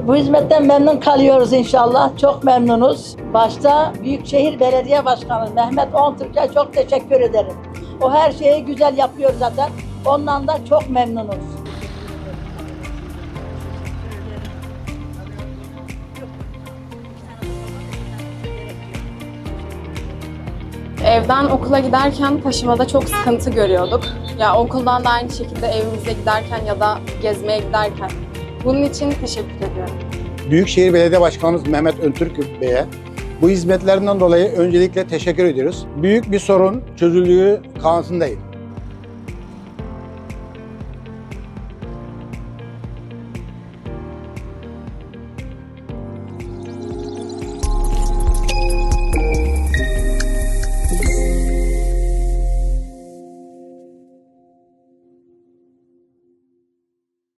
Bu hizmetten memnun kalıyoruz inşallah. Çok memnunuz. Başta Büyükşehir Belediye Başkanı Mehmet Ontürk'e çok teşekkür ederim. O her şeyi güzel yapıyor zaten. Ondan da çok memnunuz. Evden okula giderken taşımada çok sıkıntı görüyorduk. Ya okuldan da aynı şekilde evimize giderken ya da gezmeye giderken. Bunun için teşekkür ediyorum. Büyükşehir Belediye Başkanımız Mehmet Öntürk Bey'e bu hizmetlerinden dolayı öncelikle teşekkür ediyoruz. Büyük bir sorun çözüldüğü kanısındayım.